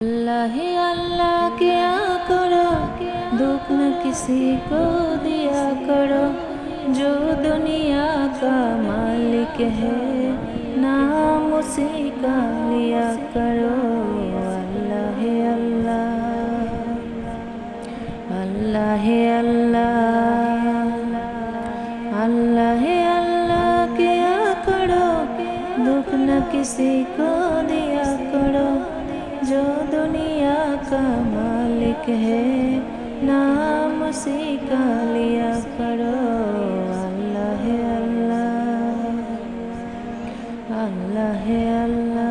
अल्लाह अल्लाह क्या करो दुख न किसी को दिया करो। जो दुनिया का मालिक है, नाम उसी का लिया करो। अल्लाह अल्लाह अल्लाह अल्लाह अल्लाह अल्लाह क्या करो दुख न किसी को जो दुनिया का मालिक है नाम उसी का लिया करो अल्लाह है अल्लाह अल्लाह है अल्लाह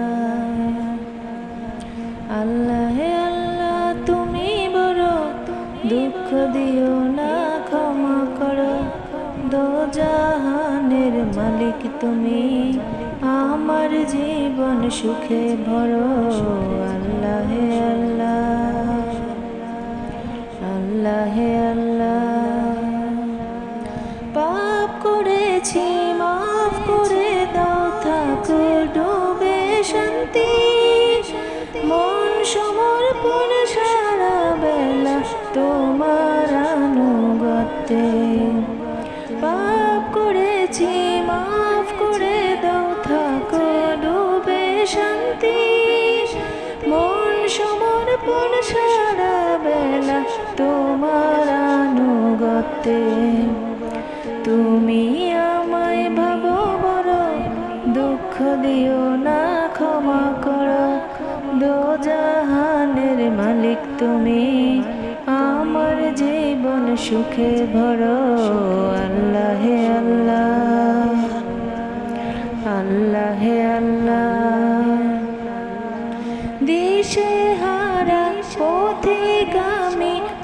আল্লাহ হে আল্লাহ তুমি বড় দুঃখ দিও না ক্ষমা করো দো জাহানের মালিক তুমি আমার জীবন সুখে ভরো। আল্লাহ আল্লাহ। আল্লাহ আল্লাহ। পাপ করেছি, মাফ করে দাও, থাকো, ডুবে শান্তি। মন সমর্পণ বেলা তোমার আনুগত্যে। তুমি আমায় ভাবো বড় দুঃখ দিও না, ক্ষমা করো। দো মালিক তুমি, আমার জীবন সুখে ভরো। আল্লাহ আল্লাহ আল্লাহ আল্লাহ। দিশে হারা পথিগামী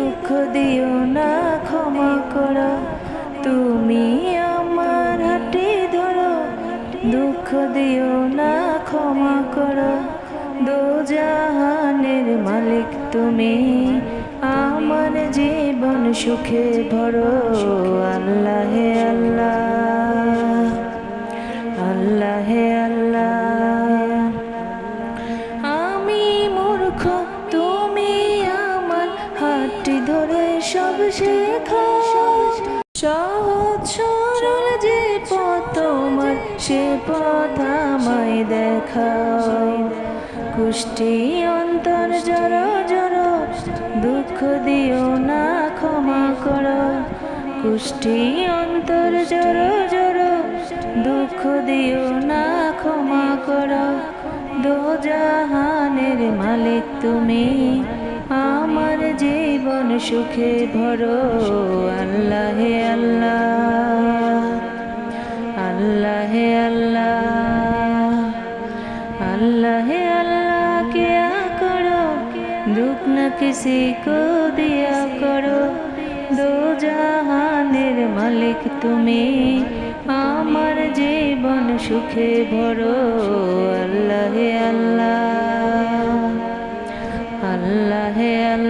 দুঃখ দিও না, ক্ষমা করো। তুমি আমার হাতে ধরো। দুঃখ দিও না, ক্ষমা করো। দো জাহানের মালিক তুমি। আমার জীবন সুখে ভরো। আল্লাহ আল্লাহ আল্লাহ আল্লাহ। সহজ যে পথ তোমার, সে পথ আমায় দেখাও। কুষ্টি অন্তর জর জর দুঃখ দিও না, ক্ষমা করো। কুষ্টি অন্তর জর জর দুঃখ দিও না, ক্ষমা করো। দো জাহানের মালিক তুমি। আমার জীবন সুখে ভরো, আল্লাহে আল্লাহ আল্লাহে আল্লাহ আল্লাহে আল্লাহ কেয়া করো দুঃখ না কিসি কো দিয়া করো। দু জাহানের মালিক তুমি, আমার জীবন সুখে ভরো, আল্লাহে আল্লাহ। আল্লাহ হে আল্লাহ